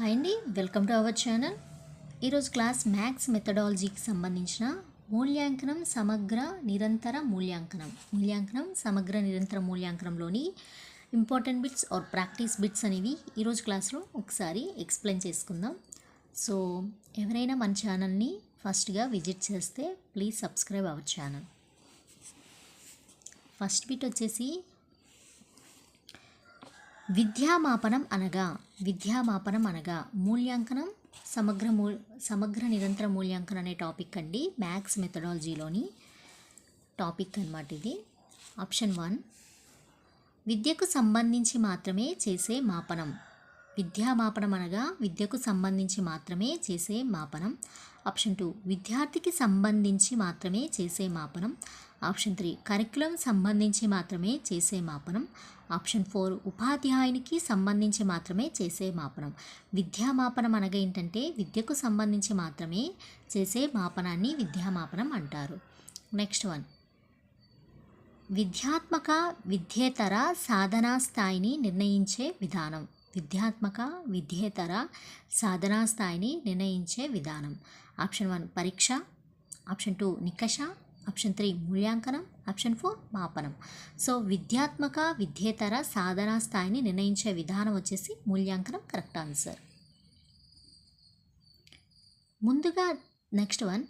Hi అండి welcome to our channel. ఈరోజు class maths మెథడాలజీకి సంబంధించిన మూల్యాంకనం సమగ్ర నిరంతర మూల్యాంకనం. మూల్యాంకనం సమగ్ర నిరంతర మూల్యాంకనంలోని important bits or practice bits అనేవి ఈరోజు క్లాస్లో ఒకసారి ఎక్స్ప్లెయిన్ చేసుకుందాం. సో ఎవరైనా మన ఛానల్ని ఫస్ట్గా విజిట్ చేస్తే please subscribe our channel first bit వచ్చేసి విద్యామాపనం అనగా విద్యామాపనం అనగా మూల్యాంకనం సమగ్ర మూ సమగ్ర నిరంతర మూల్యాంకనం అనే టాపిక్ అండి. మ్యాథ్స్ మెథడాలజీలోని టాపిక్ అనమాట ఇది. ఆప్షన్ వన్ విద్యకు సంబంధించి మాత్రమే చేసే మాపనం. విద్యామాపనం అనగా విద్యకు సంబంధించి మాత్రమే చేసే మాపనం. ఆప్షన్ టూ విద్యార్థికి సంబంధించి మాత్రమే చేసే మాపనం. ఆప్షన్ త్రీ కరికులం సంబంధించి మాత్రమే చేసే మాపనం. ఆప్షన్ ఫోర్ ఉపాధ్యాయునికి సంబంధించి మాత్రమే చేసే మాపనం. విద్యామాపనం అనగా ఏంటంటే విద్యకు సంబంధించి మాత్రమే చేసే మాపనాన్ని విద్యామాపనం అంటారు. Next one. విద్యాత్మక విద్యేతర సాధనా స్థాయిని నిర్ణయించే విధానం. విద్యాత్మక విద్యేతర సాధనా స్థాయిని నిర్ణయించే విధానం. ఆప్షన్ వన్ పరీక్ష. ఆప్షన్ టూ నికష. ఆప్షన్ త్రీ మూల్యాంకనం ఆప్షన్ ఫోర్ మాపనం సో విద్యాత్మక విద్యేతర సాధనా స్థాయిని నిర్ణయించే విధానం వచ్చేసి మూల్యాంకనం కరెక్ట్ ఆన్సర్ ముందుగా నెక్స్ట్ వన్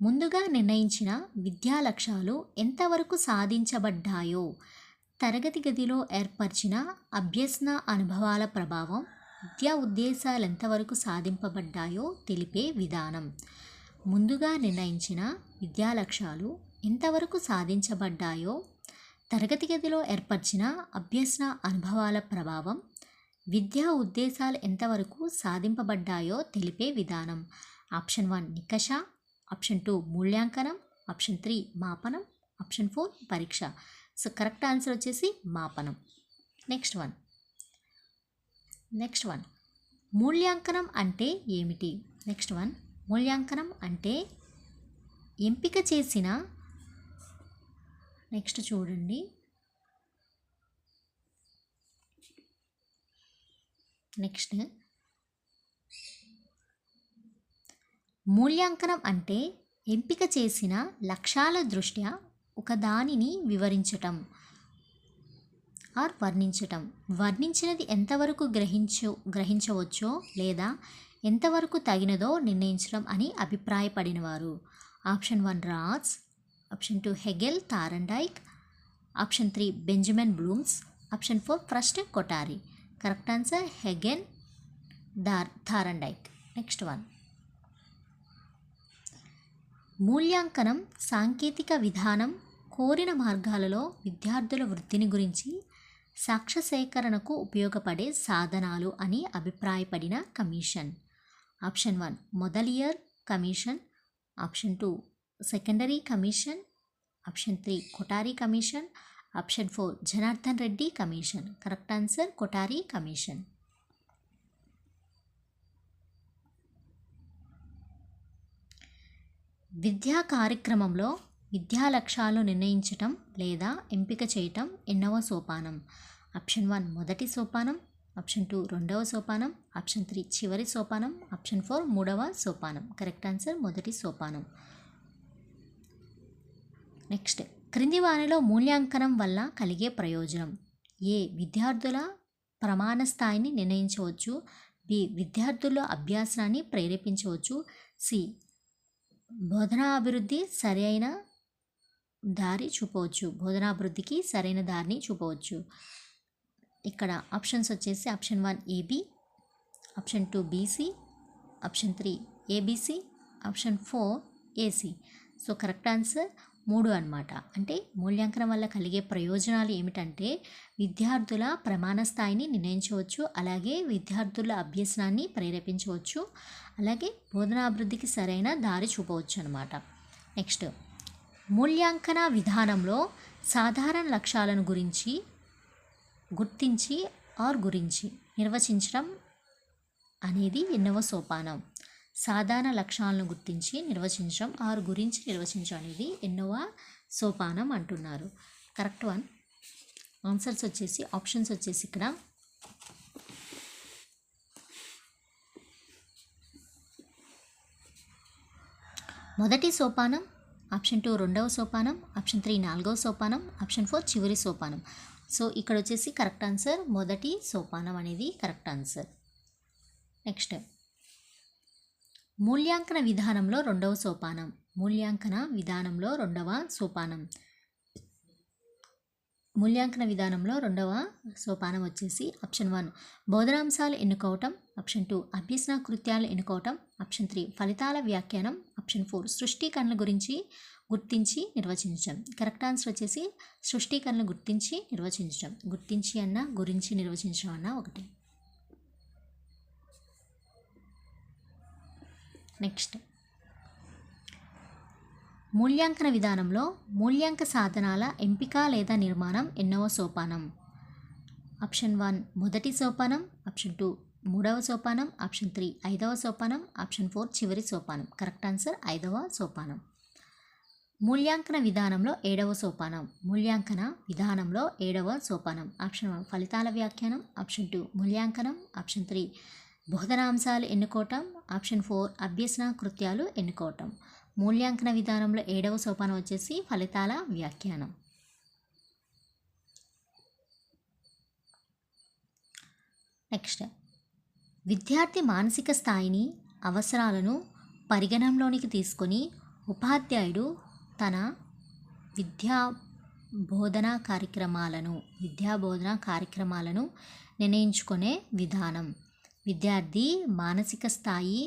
ముందుగా నిర్ణయించిన విద్యా లక్ష్యాలు ఎంతవరకు సాధించబడ్డాయో తరగతి గదిలో ఏర్పరిచిన అభ్యసన అనుభవాల ప్రభావం విద్యా ఉద్దేశాలు ఎంతవరకు సాధింపబడ్డాయో తెలిపే విధానం. ముందుగా నిర్ణయించిన విద్యా లక్ష్యాలు ఎంతవరకు సాధించబడ్డాయో తరగతి గదిలో ఏర్పరిచిన అభ్యసన అనుభవాల ప్రభావం విద్యా ఉద్దేశాలు ఎంతవరకు సాధింపబడ్డాయో తెలిపే విధానం. ఆప్షన్ వన్ నికష ఆప్షన్ టూ మూల్యాంకనం ఆప్షన్ త్రీ మాపనం ఆప్షన్ ఫోర్ పరీక్ష. సో కరెక్ట్ ఆన్సర్ వచ్చేసి మాపనం. Next one. Next one. మూల్యాంకనం అంటే ఏమిటి? Next one. మూల్యాంకనం అంటే ఎంపిక చేసిన నెక్స్ట్ చూడండి. నెక్స్ట్ మూల్యాంకనం అంటే ఎంపిక చేసిన లక్ష్యాల దృష్ట్యా ఒక దానిని వివరించటం. ఆర్ వర్ణించటం? వర్ణించినది ఎంతవరకు గ్రహించో గ్రహించవచ్చో లేదా ఎంతవరకు తగినదో నిర్ణయించడం అని అభిప్రాయపడినవారు. Option one Raj option two Hegel Thorndike option three Benjamin Blooms option four first Kothari. Correct answer Hagen Dar Thorndike next one. మూల్యాంకనం సాంకేతిక విధానం కోరిన మార్గాలలో విద్యార్థుల వృద్ధిని గురించి సాక్ష్య సేకరణకు ఉపయోగపడే సాధనాలు అని అభిప్రాయపడిన commission. Option one Mudaliar commission. Option two secondary commission. Option three Kothari commission. Option four Janardhan Reddy commission. Correct answer Kothari commission. విద్యా కార్యక్రమంలో విద్యా లక్ష్యాలు నిర్ణయించటం లేదా ఎంపిక చేయటం ఎన్నవ సోపానం? ఆప్షన్ వన్ మొదటి సోపానం ఆప్షన్ టూ రెండవ సోపానం ఆప్షన్ త్రీ చివరి సోపానం ఆప్షన్ ఫోర్ మూడవ సోపానం. కరెక్ట్ ఆన్సర్ మొదటి సోపానం. నెక్స్ట్ క్రింది వానిలో మూల్యాంకనం వల్ల కలిగే ప్రయోజనం. ఏ విద్యార్థుల ప్రమాణ స్థాయిని నిర్ణయించవచ్చు బి విద్యార్థుల్లో అభ్యాసాన్ని ప్రేరేపించవచ్చు సి బోధనా అభివృద్ధి సరైన దారి చూపవచ్చు. బోధనాభివృద్ధికి సరైన దారిని చూపవచ్చు. ఇక్కడ ఆప్షన్స్ వచ్చేసి option one A B option two B C option three A B C option four A C. So correct answer మూడు అనమాట అంటే మూల్యాంకనం వల్ల కలిగే ప్రయోజనాలు ఏమిటంటే విద్యార్థుల ప్రమాణ స్థాయిని నిర్ణయించవచ్చు అలాగే విద్యార్థుల అభ్యసనాన్ని ప్రేరేపించవచ్చు అలాగే బోధనాభివృద్ధికి సరైన దారి చూపవచ్చు అనమాట నెక్స్ట్ మూల్యాంకన విధానంలో సాధారణ లక్ష్యాలను గురించి గుర్తించి ఆర్ గురించి నిర్వచించడం అనేది ఎన్నవ సోపానం. సాధారణ లక్షణాలను గుర్తించి నిర్వచించడం ఆరు గురించి నిర్వచించడం అనేది ఎన్నవ సోపానం అంటున్నారు. Correct one? ఆన్సర్స్ వచ్చేసి ఆప్షన్స్ వచ్చేసి ఇక్కడ. మొదటి సోపానం ఆప్షన్ టూ రెండవ సోపానం ఆప్షన్ త్రీ నాలుగవ సోపానం ఆప్షన్ ఫోర్ చివరి సోపానం. సో ఇక్కడ వచ్చేసి కరెక్ట్ ఆన్సర్ మొదటి సోపానం అనేది కరెక్ట్ ఆన్సర్. నెక్స్ట్. మూల్యాంకన విధానంలో రెండవ సోపానం. మూల్యాంకన విధానంలో రెండవ సోపానం. మూల్యాంకన విధానంలో రెండవ సోపానం వచ్చేసి ఆప్షన్ వన్. బోధనాంశాలు ఎన్నుకోవటం ఆప్షన్ టూ. అభ్యసన కృత్యాలు ఎన్నుకోవటం ఆప్షన్ త్రీ. ఫలితాల వ్యాఖ్యానం ఆప్షన్ ఫోర్. సృష్టీకరణల గురించి గుర్తించి నిర్వచించడం కరెక్ట్ ఆన్సర్ వచ్చేసి సృష్టీకరణలు గుర్తించి నిర్వచించడం గుర్తించి అన్న గురించి నిర్వచించడం అన్న ఒకటి. నెక్స్ట్. మూల్యాంకన విధానంలో మూల్యాంక సాధనాల ఎంపిక లేదా నిర్మాణం ఎన్నవ సోపానం? ఆప్షన్ వన్ మొదటి సోపానం. ఆప్షన్ టూ మూడవ సోపానం. ఆప్షన్ త్రీ ఐదవ సోపానం. ఆప్షన్ ఫోర్ చివరి సోపానం. కరెక్ట్ ఆన్సర్ ఐదవ సోపానం. మూల్యాంకన విధానంలో ఏడవ సోపానం. మూల్యాంకన విధానంలో ఏడవ సోపానం. ఆప్షన్ వన్ ఫలితాల వ్యాఖ్యానం. ఆప్షన్ టూ మూల్యాంకనం. ఆప్షన్ త్రీ బోధనాంశాలు ఎన్నుకోవటం. ఆప్షన్ ఫోర్ అభ్యసన కృత్యాలు ఎన్నుకోవటం. మూల్యాంకన విధానంలో ఏడవ సోపానం వచ్చేసి ఫలితాల వ్యాఖ్యానం. నెక్స్ట్. విద్యార్థి మానసిక స్థాయిని అవసరాలను పరిగణనలోనికి తీసుకొని ఉపాధ్యాయుడు తన విద్యా బోధనా కార్యక్రమాలను విద్యా బోధనా కార్యక్రమాలను నిర్ణయించుకునే విధానం. విద్యార్థి మానసిక స్థాయి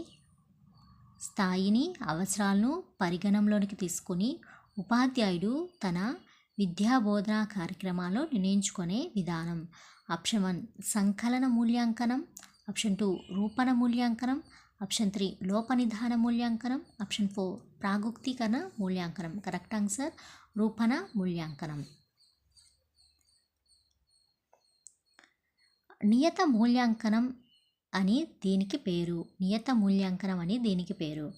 స్థాయిని అవసరాలను పరిగణనలోనికి తీసుకొని ఉపాధ్యాయుడు తన విద్యా బోధనా కార్యక్రమాలు నిర్ణయించుకునే విధానం. ఆప్షన్ వన్ సంకలన మూల్యాంకనం. ఆప్షన్ టూ రూపణ మూల్యాంకనం. ఆప్షన్ త్రీ లోపనిధాన మూల్యాంకనం. ఆప్షన్ ఫోర్ ప్రాగుక్తీకరణ మూల్యాంకనం. కరెక్ట్ ఆన్సర్ రూపణ మూల్యాంకనం. నియత మూల్యాంకనం అని దీనికి పేరు. నియత మూల్యాంకనం అని దీనికి పేరు.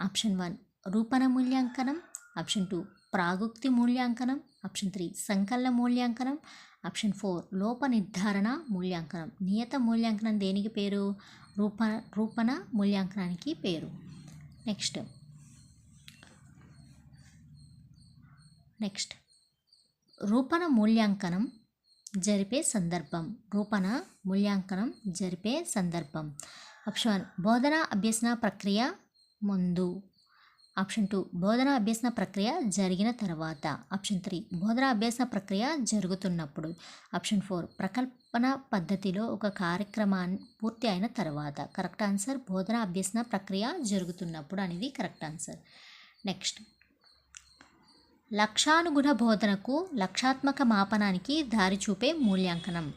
ఆప్షన్ వన్ రూపణ మూల్యాంకనం. ఆప్షన్ టూ ప్రాగుక్తి మూల్యాంకనం. ఆప్షన్ త్రీ సంకలన మూల్యాంకనం. ఆప్షన్ ఫోర్ లోప నిర్ధారణ మూల్యాంకనం. నియత మూల్యాంకనం దేనికి పేరు? రూప రూపణ మూల్యాంకనానికి పేరు. నెక్స్ట్. నెక్స్ట్. రూపణ మూల్యాంకనం జరిపే సందర్భం. రూపణ మూల్యాంకనం జరిపే సందర్భం. ఆప్షన్ వన్ బోధన అభ్యసన ప్రక్రియ ముందు. ఆప్షన్ టూ బోధన అభ్యసన ప్రక్రియ జరిగిన తర్వాత. ఆప్షన్ త్రీ బోధన అభ్యసన ప్రక్రియ జరుగుతున్నప్పుడు. ఆప్షన్ ఫోర్ ప్రకల్పన పద్ధతిలో ఒక కార్యక్రమాన్ని పూర్తి అయిన తర్వాత. కరెక్ట్ ఆన్సర్ బోధన అభ్యసన ప్రక్రియ జరుగుతున్నప్పుడు అనేది కరెక్ట్ ఆన్సర్. నెక్స్ట్ లక్షానుగుణ బోధనకు లక్షాత్మక మాపనానికి దారి చూపే మూల్యాంకనం.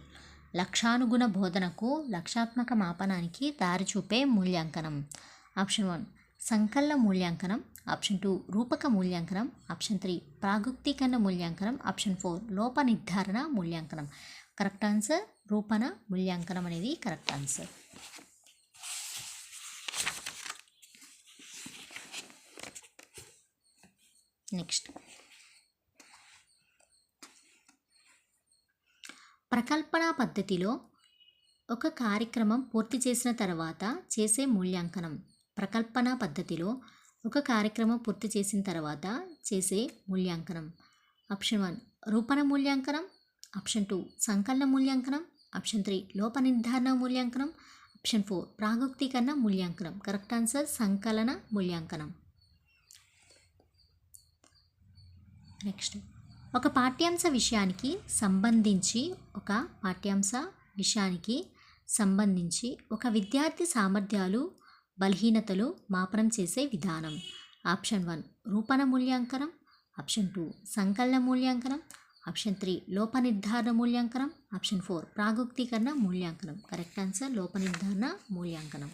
లక్షానుగుణ బోధనకు లక్షాత్మక మాపనానికి దారి చూపే మూల్యాంకనం. ఆప్షన్ వన్ సంకలన మూల్యాంకనం. ఆప్షన్ టూ రూపక మూల్యాంకనం. ఆప్షన్ త్రీ ప్రాగుక్తీకరణ మూల్యాంకనం. ఆప్షన్ ఫోర్ లోప నిర్ధారణ మూల్యాంకనం. కరెక్ట్ ఆన్సర్ రూపణ మూల్యాంకనం అనేది కరెక్ట్ ఆన్సర్. నెక్స్ట్. ప్రకల్పన పద్ధతిలో ఒక కార్యక్రమం పూర్తి చేసిన తర్వాత చేసే మూల్యాంకనం. ప్రకల్పన పద్ధతిలో ఒక కార్యక్రమం పూర్తి చేసిన తర్వాత చేసే మూల్యాంకనం. ఆప్షన్ వన్ రూపణ మూల్యాంకనం. ఆప్షన్ టూ సంకలన మూల్యాంకనం. ఆప్షన్ త్రీ లోప నిర్ధారణ మూల్యాంకనం. ఆప్షన్ ఫోర్ ప్రాగుక్తీకరణ మూల్యాంకనం. కరెక్ట్ ఆన్సర్ సంకలన మూల్యాంకనం. నెక్స్ట్ ఒక పాఠ్యాంశ విషయానికి సంబంధించి యొక్క పాఠ్యాంశ విషయానికి సంబంధించి ఒక విద్యార్థి సామర్థ్యాలు బలహీనతలు మాపనం చేసే విధానం. ఆప్షన్ వన్ రూపణ మూల్యాంకనం. ఆప్షన్ టూ సంకలన మూల్యాంకనం. ఆప్షన్ త్రీ లోప నిర్ధారణ మూల్యాంకనం. ఆప్షన్ ఫోర్ ప్రాగుక్తీకరణ మూల్యాంకనం. కరెక్ట్ ఆన్సర్ లోప నిర్ధారణ మూల్యాంకనం.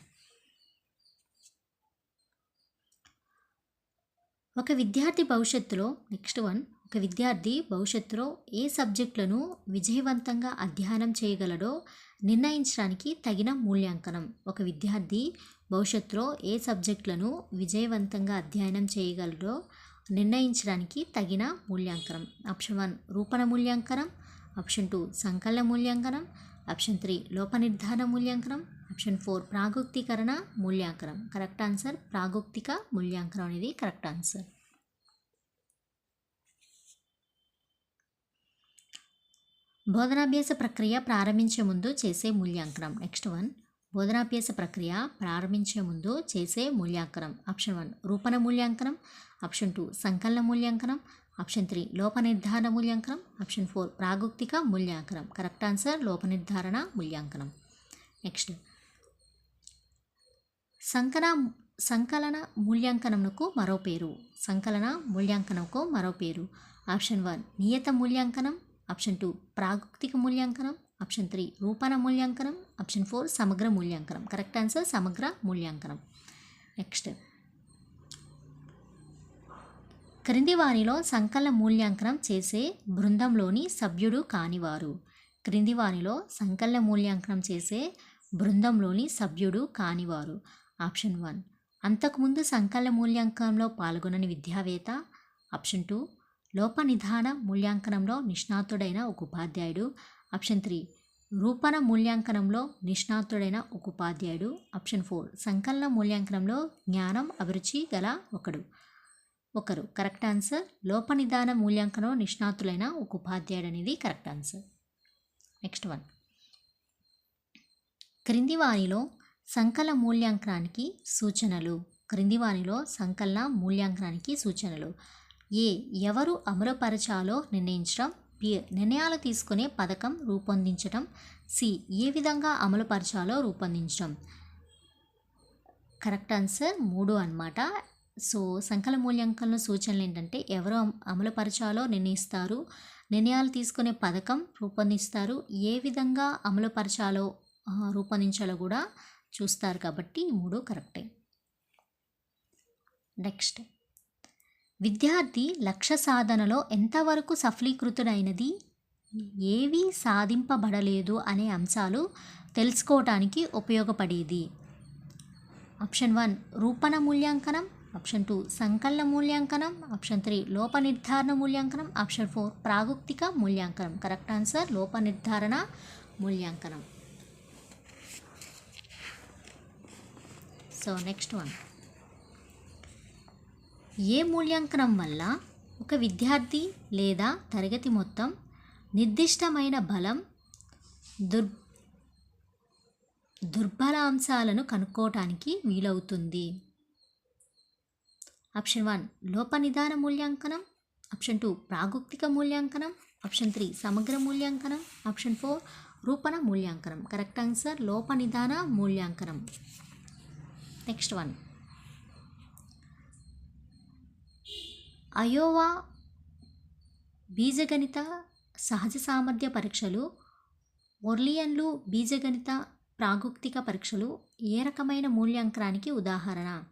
ఒక విద్యార్థి భవిష్యత్తులో నెక్స్ట్ వన్ ఒక విద్యార్థి భవిష్యత్తులో ఏ సబ్జెక్టులను విజయవంతంగా అధ్యయనం చేయగలడో నిర్ణయించడానికి తగిన మూల్యాంకనం. ఒక విద్యార్థి భవిష్యత్తులో ఏ సబ్జెక్టులను విజయవంతంగా అధ్యయనం చేయగలడో నిర్ణయించడానికి తగిన మూల్యాంకనం. ఆప్షన్ వన్ రూపణ మూల్యాంకనం. ఆప్షన్ టూ సంకలన మూల్యాంకనం. ఆప్షన్ త్రీ లోప నిర్ధారణ మూల్యాంకనం. ఆప్షన్ ఫోర్ ప్రాగుక్తీకరణ మూల్యాంకనం. కరెక్ట్ ఆన్సర్ ప్రాగుక్తిక మూల్యాంకనం అనేది కరెక్ట్ ఆన్సర్. బోధనాభ్యాస ప్రక్రియ ప్రారంభించే ముందు చేసే మూల్యాంకనం. Next one. బోధనాభ్యాస ప్రక్రియ ప్రారంభించే ముందు చేసే మూల్యాంకనం. Option one. రూపణ మూల్యాంకనం. Option two. సంకలన మూల్యాంకనం. Option three. లోప నిర్ధారణ మూల్యాంకనం. Option four. ప్రాగుక్తిక మూల్యాంకనం. కరెక్ట్ ఆన్సర్ లోప నిర్ధారణ మూల్యాంకనం. నెక్స్ట్. సంకన సంకలన మూల్యాంకనంకు మరో పేరు. సంకలన మూల్యాంకనంకు మరో పేరు. Option one. నియత మూల్యాంకనం. ఆప్షన్ టూ ప్రాగుక్తిక మూల్యాంకనం. ఆప్షన్ త్రీ రూపణ మూల్యాంకనం. ఆప్షన్ ఫోర్ సమగ్ర మూల్యాంకనం. కరెక్ట్ ఆన్సర్ సమగ్ర మూల్యాంకనం. నెక్స్ట్. క్రింది వారిలో సంకలన మూల్యాంకనం చేసే బృందంలోని సభ్యుడు కానివారు. క్రింది వారిలో సంకలన మూల్యాంకనం చేసే బృందంలోని సభ్యుడు కానివారు. ఆప్షన్ వన్ అంతకుముందు సంకలన మూల్యాంకనంలో పాల్గొనని విద్యావేత్త. ఆప్షన్ టూ లోప నిధాన మూల్యాంకనంలో నిష్ణాతుడైన ఒక ఉపాధ్యాయుడు. Option three. రూపణ మూల్యాంకనంలో నిష్ణాతుడైన ఒక ఉపాధ్యాయుడు. Option four. సంకలన మూల్యాంకనంలో జ్ఞానం అభిరుచి గల ఒకడు. ఒకరు. Correct answer. లోప నిదాన మూల్యాంకనం నిష్ణాతులైన ఒక ఉపాధ్యాయుడు అనేది కరెక్ట్ ఆన్సర్. Next one. క్రింది వారిలో సంకల మూల్యాంకనానికి సూచనలు. క్రింది వారిలో సంకలన మూల్యాంకనానికి సూచనలు. ఏ ఎవరు అమలుపరచాలో నిర్ణయించడం బి నిర్ణయాలు తీసుకునే పథకం రూపొందించడం సి ఏ విధంగా అమలుపరచాలో రూపొందించడం. కరెక్ట్ ఆన్సర్ మూడు అన్నమాట. సో సంకల మూల్యాంకన సూచనలు ఏంటంటే ఎవరు అమలుపరచాలో నిర్ణయిస్తారు నిర్ణయాలు తీసుకునే పథకం రూపొందిస్తారు ఏ విధంగా అమలుపరచాలో రూపొందించాలో కూడా చూస్తారు కాబట్టి మూడు కరెక్టే. నెక్స్ట్. విద్యార్థి లక్ష్య సాధనలో ఎంతవరకు సఫలీకృతుడైనది? ఏవి సాధింపబడలేదు అనే అంశాలు తెలుసుకోవటానికి ఉపయోగపడేది. ఆప్షన్ వన్ రూపణ మూల్యాంకనం. ఆప్షన్ టూ సంకలన మూల్యాంకనం. ఆప్షన్ త్రీ లోప నిర్ధారణ మూల్యాంకనం. ఆప్షన్ ఫోర్ ప్రాగుక్తిక మూల్యాంకనం. కరెక్ట్ ఆన్సర్ లోప నిర్ధారణ మూల్యాంకనం. So next one. ఏ మూల్యాంకనం వల్ల ఒక విద్యార్థి లేదా తరగతి మొత్తం నిర్దిష్టమైన బలం దుర్ దుర్బల అంశాలను కనుక్కోవటానికి వీలవుతుంది? ఆప్షన్ వన్ లోపనిదాన మూల్యాంకనం. ఆప్షన్ టూ ప్రాగుక్తిక మూల్యాంకనం. ఆప్షన్ త్రీ సమగ్ర మూల్యాంకనం. ఆప్షన్ ఫోర్ రూపణ మూల్యాంకనం. కరెక్ట్ ఆన్సర్ లోపనిదాన మూల్యాంకనం. Next one. అయోవా బీజగణిత సహజ సామర్థ్య పరీక్షలు ఒర్లియన్లు బీజగణిత ప్రాగుక్తిక పరీక్షలు ఏ రకమైన మూల్యాంకనానికి ఉదాహరణ?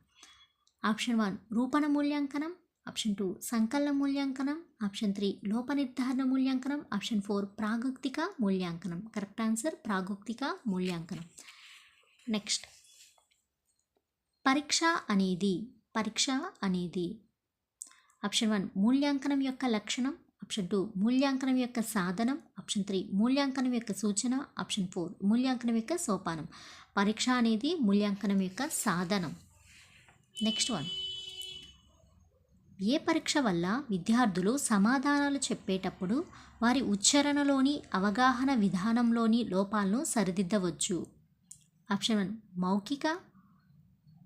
ఆప్షన్ వన్ రూపణ మూల్యాంకనం. ఆప్షన్ టూ సంకలన మూల్యాంకనం. ఆప్షన్ త్రీ లోప నిర్ధారణ మూల్యాంకనం. ఆప్షన్ ఫోర్ ప్రాగుక్తిక మూల్యాంకనం. కరెక్ట్ ఆన్సర్ ప్రాగుక్తిక మూల్యాంకనం. నెక్స్ట్. పరీక్ష అనేది పరీక్ష అనేది ఆప్షన్ వన్ మూల్యాంకనం యొక్క లక్షణం. ఆప్షన్ టూ మూల్యాంకనం యొక్క సాధనం. ఆప్షన్ త్రీ మూల్యాంకనం యొక్క సూచన. ఆప్షన్ ఫోర్ మూల్యాంకనం యొక్క సోపానం. పరీక్ష అనేది మూల్యాంకనం యొక్క సాధనం. Next one. ఏ పరీక్ష వల్ల విద్యార్థులు సమాధానాలు చెప్పేటప్పుడు వారి ఉచ్చారణలోని అవగాహన విధానంలోని లోపాలను సరిదిద్దవచ్చు? ఆప్షన్ వన్ మౌఖిక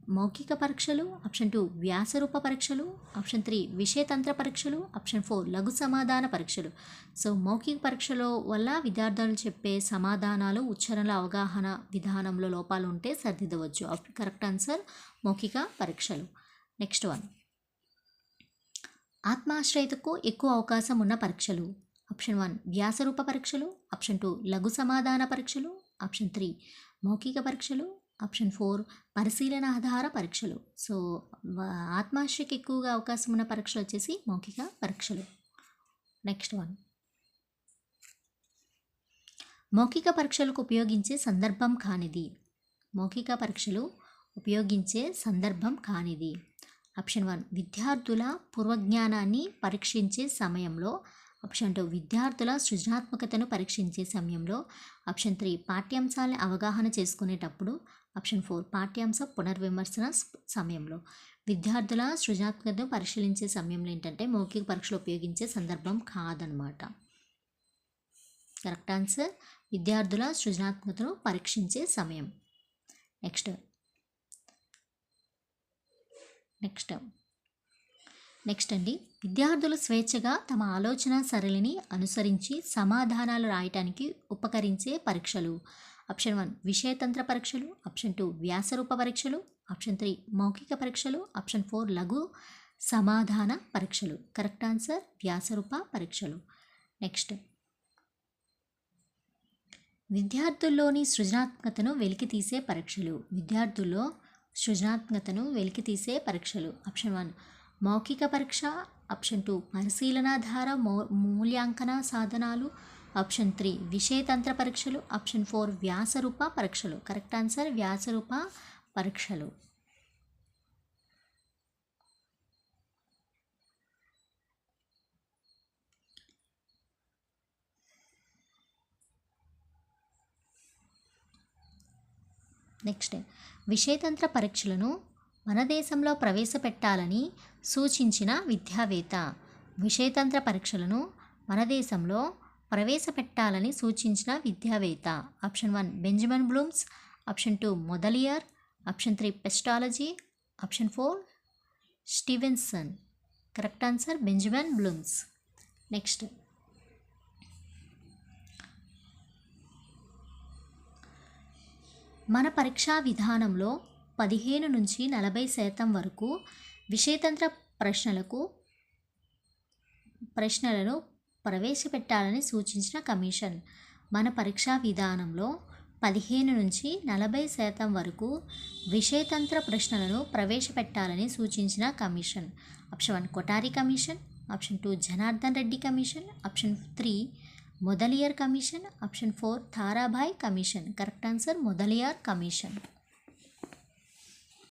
మౌఖిక పరీక్షలు ఆప్షన్ టూ వ్యాసరూప పరీక్షలు ఆప్షన్ త్రీ విషయతంత్ర పరీక్షలు ఆప్షన్ ఫోర్ లఘు సమాధాన పరీక్షలు. సో మౌఖిక పరీక్షలో వల్ల విద్యార్థులు చెప్పే సమాధానాలు ఉచ్చారణల అవగాహన విధానంలో లోపాలు ఉంటే సరిదిద్దవచ్చు కరెక్ట్ ఆన్సర్ మౌఖిక పరీక్షలు. Next one. ఆత్మాశ్రయతకు ఎక్కువ అవకాశం ఉన్న పరీక్షలు. ఆప్షన్ వన్ వ్యాసరూప పరీక్షలు ఆప్షన్ టూ లఘు సమాధాన పరీక్షలు ఆప్షన్ త్రీ మౌఖిక పరీక్షలు ఆప్షన్ ఫోర్ పరిశీలన ఆధార పరీక్షలు. సో ఆత్మాశ్రయకి ఎక్కువగా అవకాశం ఉన్న పరీక్షలు వచ్చేసి మౌఖిక పరీక్షలు. Next one. మౌఖిక పరీక్షలకు ఉపయోగించే సందర్భం కానిది. మౌఖిక పరీక్షలు ఉపయోగించే సందర్భం కానిది. ఆప్షన్ వన్ విద్యార్థుల పూర్వజ్ఞానాన్ని పరీక్షించే సమయంలో. ఆప్షన్ టూ విద్యార్థుల సృజనాత్మకతను పరీక్షించే సమయంలో. ఆప్షన్ త్రీ పాఠ్యాంశాలను అవగాహన చేసుకునేటప్పుడు. ఆప్షన్ ఫోర్ పాఠ్యాంశ పునర్విమర్శన సమయంలో. విద్యార్థుల సృజనాత్మకతను పరిశీలించే సమయంలో ఏంటంటే మౌఖిక పరీక్షలు ఉపయోగించే సందర్భం కాదనమాట. కరెక్ట్ ఆన్సర్ విద్యార్థుల సృజనాత్మకతను పరీక్షించే సమయం. నెక్స్ట్. నెక్స్ట్. నెక్స్ట్ అండి. విద్యార్థులు స్వేచ్ఛగా తమ ఆలోచన సరళిని అనుసరించి సమాధానాలు రాయటానికి ఉపకరించే పరీక్షలు. ఆప్షన్ వన్ విషయతంత్ర పరీక్షలు ఆప్షన్ టూ వ్యాసరూప పరీక్షలు ఆప్షన్ త్రీ మౌఖిక పరీక్షలు ఆప్షన్ ఫోర్ లఘు సమాధాన పరీక్షలు. కరెక్ట్ ఆన్సర్ వ్యాసరూప పరీక్షలు. నెక్స్ట్. విద్యార్థుల్లోని సృజనాత్మకతను వెలికితీసే పరీక్షలు. విద్యార్థుల్లో సృజనాత్మకతను వెలికితీసే పరీక్షలు. ఆప్షన్ వన్ మౌఖిక పరీక్ష ఆప్షన్ టూ పరిశీలనాధార మౌ మూల్యాంకన సాధనాలు ఆప్షన్ త్రీ విషయతంత్ర పరీక్షలు. ఆప్షన్ ఫోర్ వ్యాసరూప పరీక్షలు. కరెక్ట్ ఆన్సర్ వ్యాసరూప పరీక్షలు. నెక్స్ట్ విషయతంత్ర పరీక్షలను మన దేశంలో ప్రవేశపెట్టాలని సూచించిన విద్యావేత్త. విషయతంత్ర పరీక్షలను మన దేశంలో ప్రవేశపెట్టాలని సూచించిన విద్యావేత్త. Option one Benjamin Blooms. Option two Mudaliar. Option three Pestalozzi. Option four Stevenson. Correct answer Benjamin Blooms. Next. మన పరీక్షా విధానంలో పదిహేను నుంచి నలభై శాతం వరకు విషయతంత్ర ప్రశ్నలకు ప్రశ్నలను ప్రవేశపెట్టాలని సూచించిన కమిషన్. మన పరీక్షా విధానంలో పదిహేను నుంచి నలభై శాతం వరకు విషయతంత్ర ప్రశ్నలను ప్రవేశపెట్టాలని సూచించిన commission. Option one Kothari commission option two Janardhan Reddy commission option three Mudaliar commission option four Tarabai commission. Correct answer Mudaliar commission.